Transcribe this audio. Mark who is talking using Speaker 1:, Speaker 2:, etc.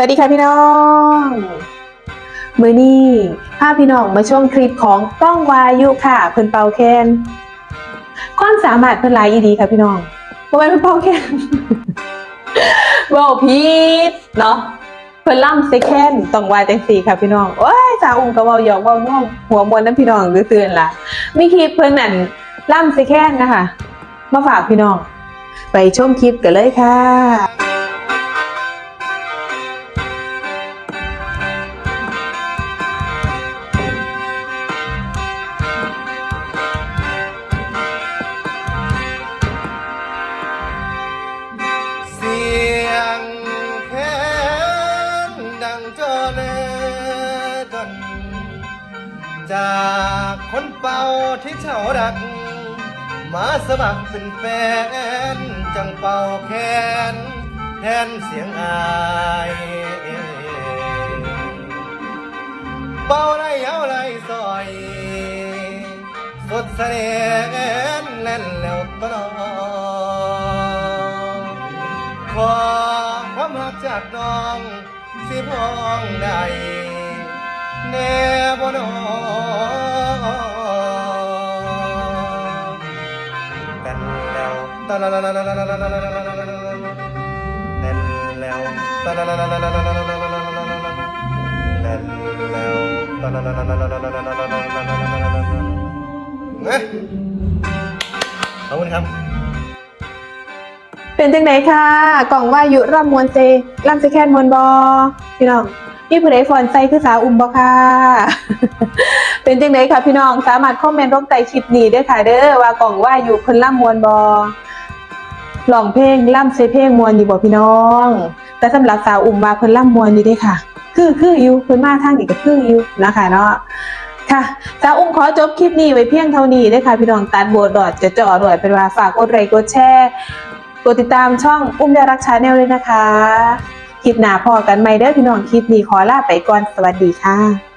Speaker 1: สวัสดีค่ะพี่น้อง มือนี้พาพพี่น้องมาชมคลิปของก้องวายุค่ะเพิ่นเป่าแคนความสามารถเพิ่นหลายอีดีค่ะพี่น้องบ่แม่นเพิ่นเป่าแคนเว้าผิดเนาะเพิ่นล่ำใส่แคนต้องว่าจังซี่ค่ะพี่น้องโอ้ยสาวอุ้มก็เว้าหยอกเว้าน้องหัวมวนนํพี่น้องซื่อๆล่ะมีคลิปเพิ่นนั่นล่ำใส่แคนนะคะมาฝากพี่น้อง ไปชมคลิปกันเลยค่ะ
Speaker 2: จากคนเป่าที่เฉาดัก มาสมัครเป็นแฟน จังเป่าแค้นแทนเสียงอายเป่าไรเอาไรซอย สดเสน่ห์แน่นแล้วก็นอขอความรักจากน้อง สิพ้องได้แน่บ่นอ ตะละละละละละละละละละละละละเป็นแล้วตะละละละละละละละละละละละละเป็นแล้วตะละละละละละละละละละละละละละละนะขอบคุณครับ
Speaker 1: เป็นจังไดค่ะกล่องว่ายุร่ำมวนเซร่ำเซแคนมวนบอพี่น้องนี่ผู้ใดฟอนใส่คือสาวอุ้มบอค่ะ เป็นจังไดค่ะพี่น้องสามารถคอมเมนต์ร่วมใต้คลิปนี้ได้ค่ะเด้อว่ากล่องว่ายุเพิ่นร่ำมวนบอ ลองเพลงร่ำเซเพลงมวนอยู่บ่พี่น้อง แต่สำหรับสาวอุ้มว่าเพิ่นร่ำมวนอยู่เด้ค่ะ คือคืออยู่เพิ่นมาทางนี้ก็คืออยู่นะคะเนาะค่ะสาวอุ้มขอจบคลิปนี้ไว้เพียงเท่านี้เด้ค่ะ พี่น้องตัดโบดดอดจะจ่อด้วยเป็นว่าฝากกดไลค์กดแชร์กดติดตามช่องอุ้มดารักชาแนลเลยนะคะ คลิปหน้าพอกันไหมเด้อพี่น้องคลิปนี้ขอลาไปก่อนสวัสดีค่ะ